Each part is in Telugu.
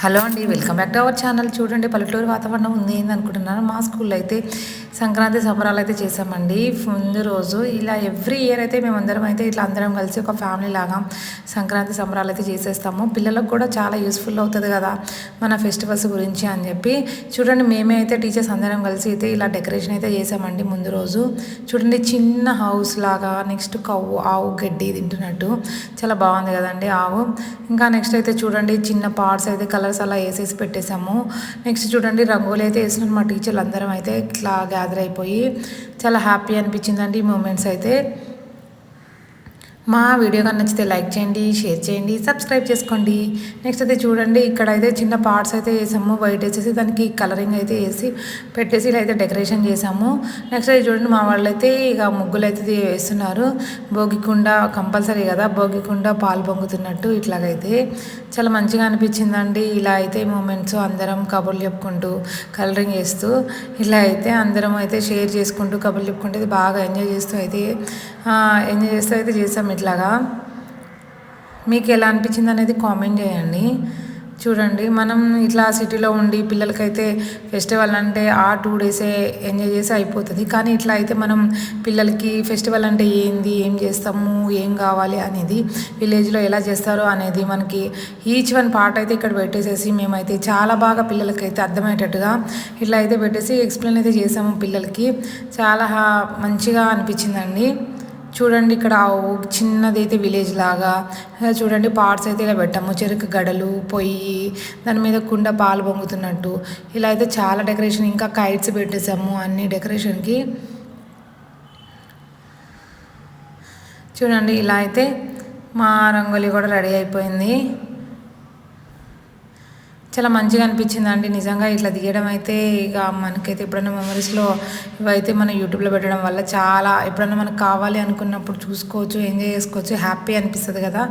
హలో అండి welcome back to our channel. చూడండి పల్లెటూరు వాతావరణం ఉంది అనుకుంటున్నాను. మా స్కూల్లో అయితే సంక్రాంతి సంబరాలు అయితే చేసామండి ముందు రోజు. ఇలా ఎవ్రీ ఇయర్ అయితే మేమందరం అయితే ఇట్లా అందరం కలిసి ఒక ఫ్యామిలీ లాగా సంక్రాంతి సంబరాలు అయితే చేసేస్తాము. పిల్లలకు కూడా చాలా యూస్ఫుల్ అవుతుంది కదా మన ఫెస్టివల్స్ గురించి అని చెప్పి. చూడండి మేమే అయితే టీచర్స్ అందరం కలిసి అయితే ఇలా డెకరేషన్ అయితే చేసామండి ముందు రోజు. చూడండి చిన్న హౌస్ లాగా నెక్స్ట్ కవ్వు ఆవు గడ్డి తింటున్నట్టు. చాలా బాగుంది కదండి ఆవు. ఇంకా నెక్స్ట్ అయితే చూడండి చిన్న పార్ట్స్ అయితే కలర్స్ అలా వేసేసి పెట్టేసాము నెక్స్ట్ చూడండి రంగులు అయితే వేసిన మా టీచర్లు అందరం అయితే. ఇట్లా గ్యాదర్ అయిపోయి చాలా హ్యాపీ అనిపించిందండి ఈ మూమెంట్స్ అయితే. మా వీడియో కానీ నచ్చితే లైక్ చేయండి షేర్ చేయండి సబ్స్క్రైబ్ చేసుకోండి. నెక్స్ట్ అయితే చూడండి ఇక్కడ అయితే చిన్న పార్ట్స్ అయితే వేసాము వైట్ వేసేసి దానికి కలరింగ్ అయితే వేసి పెట్టేసి ఇలా అయితే డెకరేషన్ చేసాము. నెక్స్ట్ అయితే చూడండి మా వాళ్ళు అయితే ఇక ముగ్గులు అయితే వేస్తున్నారు. భోగికుండ కంపల్సరీ కదా భోగికుండ పాలు పొంగుతున్నట్టు ఇట్లాగైతే. చాలా మంచిగా అనిపించిందండి. ఇలా అయితే మూమెంట్స్ అందరం కబుర్లు చెప్పుకుంటూ కలరింగ్ వేస్తూ ఇలా అయితే అందరం అయితే షేర్ చేసుకుంటూ కబుర్లు చెప్పుకుంటూ అయితే బాగా ఎంజాయ్ చేస్తూ అయితే ఎంజాయ్ చేస్తూ అయితే చేసాము ఇట్లాగా. మీకు ఎలా అనిపించింది అనేది కామెంట్ చేయండి. చూడండి మనం ఇట్లా సిటీలో ఉండి పిల్లలకైతే ఫెస్టివల్ అంటే ఆ టూ డేసే ఎంజాయ్ చేసి అయిపోతుంది. కానీ ఇట్లా అయితే మనం పిల్లలకి ఫెస్టివల్ అంటే ఏంది ఏం చేస్తాము ఏం కావాలి అనేది విలేజ్లో ఎలా చేస్తారో అనేది మనకి ఈచ్ వన్ పార్ట్ అయితే ఇక్కడ పెట్టేసేసి మేమైతే చాలా బాగా పిల్లలకైతే అర్థమయ్యేటట్టుగా ఇట్లా అయితే పెట్టేసి ఎక్స్ప్లెయిన్ అయితే చేసాము పిల్లలకి. చాలా మంచిగా అనిపించిందండి. చూడండి ఇక్కడ చిన్నది అయితే విలేజ్ లాగా. చూడండి పార్ట్స్ అయితే ఇలా పెట్టాము. చెరుకు గడలు పొయ్యి దాని మీద కుండ పాలు పొంగుతున్నట్టు. ఇలా అయితే చాలా డెకరేషన్ ఇంకా కైట్స్ పెట్టేసాము అన్ని డెకరేషన్కి చూడండి ఇలా అయితే మా రంగోలీ కూడా రెడీ అయిపోయింది. చాలా మంచిగా అనిపించింది అండి నిజంగా ఇట్లా తీయడం అయితే ఇక మనకైతే ఎప్పుడైనా మెమరీస్లో ఇవైతే మనం యూట్యూబ్లో పెట్టడం వల్ల చాలా ఎప్పుడైనా మనకు కావాలి అనుకున్నప్పుడు చూసుకోవచ్చు ఎంజాయ్ చేసుకోవచ్చు హ్యాపీ అనిపిస్తుంది కదా.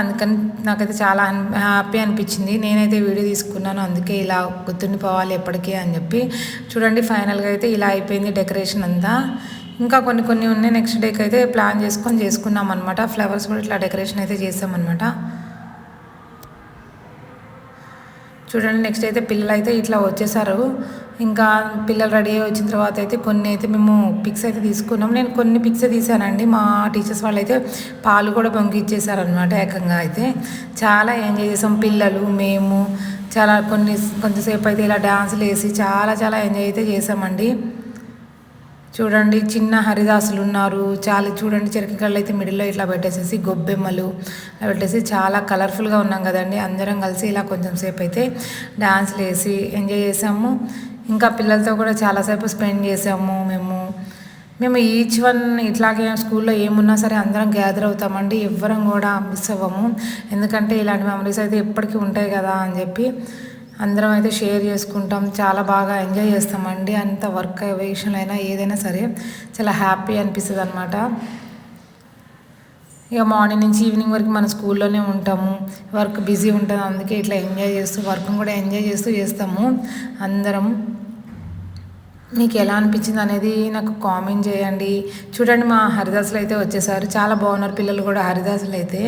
అందుకని నాకైతే చాలా హ్యాపీ అనిపించింది. నేనైతే వీడియో తీసుకున్నాను. అందుకే ఇలా గుర్తుండిపోవాలి ఎప్పటికీ అని చెప్పి. చూడండి ఫైనల్గా అయితే ఇలా అయిపోయింది డెకరేషన్ అంతా. ఇంకా కొన్ని కొన్ని ఉన్నాయి. నెక్స్ట్ డేకి అయితే ప్లాన్ చేసుకొని చేసుకున్నాం అనమాట ఫ్లవర్స్ కూడా ఇట్లా డెకరేషన్ అయితే చేసామన్నమాట చూడండి నెక్స్ట్ అయితే పిల్లలు అయితే ఇట్లా వచ్చేసారు. ఇంకా పిల్లలు రెడీ అయ్యి వచ్చిన తర్వాత అయితే కొన్ని అయితే మేము పిక్స్ అయితే తీసుకున్నాం. నేను కొన్ని పిక్స్ తీసానండి మా టీచర్స్ వాళ్ళు అయితే పాలు కూడా పొంగిచ్చేసారనమాట ఏకంగా అయితే. చాలా ఎంజాయ్ చేసాం పిల్లలు మేము. చాలా కొన్ని కొంతసేపు అయితే ఇలా డ్యాన్సులు వేసి చాలా చాలా ఎంజాయ్ అయితే చేసామండి. చూడండి చిన్న హరిదాసులు ఉన్నారు. చాలా చూడండి చెరకకళ్ళు అయితే మిడిల్లో ఇట్లా పెట్టేసేసి గొబ్బెమ్మలు. పెట్టేసి చాలా కలర్ఫుల్గా ఉన్నాం కదండి. అందరం కలిసి ఇలా కొంచెం సేపు అయితే డ్యాన్స్లు వేసి ఎంజాయ్ చేసాము. ఇంకా పిల్లలతో కూడా చాలాసేపు స్పెండ్ చేసాము మేము. మేము ఈచ్ వన్ ఇట్లాగే స్కూల్లో ఏమున్నా సరే అందరం గ్యాదర్ అవుతామండి. ఎవ్వరం కూడా మిస్ అవ్వము. ఎందుకంటే ఇలాంటి మెమరీస్ అయితే ఎప్పటికీ ఉంటాయి కదా అని చెప్పి అందరం అయితే షేర్ చేసుకుంటాం. చాలా బాగా ఎంజాయ్ చేస్తామండి అంత వర్క్ విషయంలో అయినా ఏదైనా సరే చాలా హ్యాపీ అనిపిస్తుంది అనమాట ఇక మార్నింగ్ నుంచి ఈవినింగ్ వరకు మన స్కూల్లోనే ఉంటాము. వర్క్ బిజీ ఉంటుంది. అందుకే ఇట్లా ఎంజాయ్ చేస్తూ వర్క్ కూడా ఎంజాయ్ చేస్తూ చేస్తాము. అందరం. మీకు ఎలా అనిపించింది అనేది నాకు కామెంట్ చేయండి. చూడండి మా హరిదాసులు అయితే వచ్చేసారు. చాలా బాగున్నారు పిల్లలు కూడా హరిదాసులు అయితే.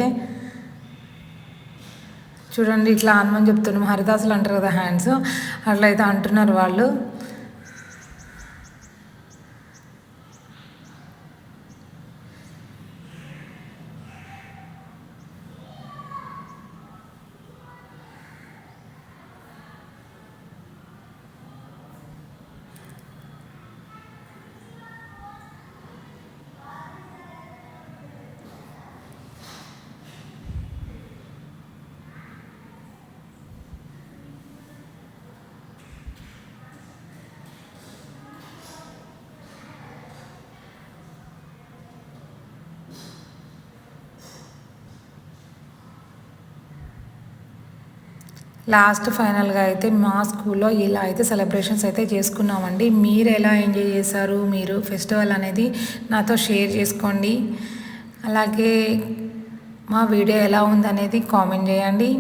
చూడండి ఇట్లా అనమని చెప్తున్నాం హరిదాసులు అంటారు కదా హ్యాండ్స్ అట్లా అయితే అంటున్నారు వాళ్ళు. లాస్ట్ ఫైనల్గా అయితే మా స్కూల్లో ఇలా అయితే సెలబ్రేషన్స్ అయితే చేసుకున్నామండి. మీరు ఎలా ఎంజాయ్ చేశారు? మీరు ఫెస్టివల్ అనేది నాతో షేర్ చేసుకోండి. అలాగే మా వీడియో ఎలా ఉందనేది కామెంట్ చేయండి.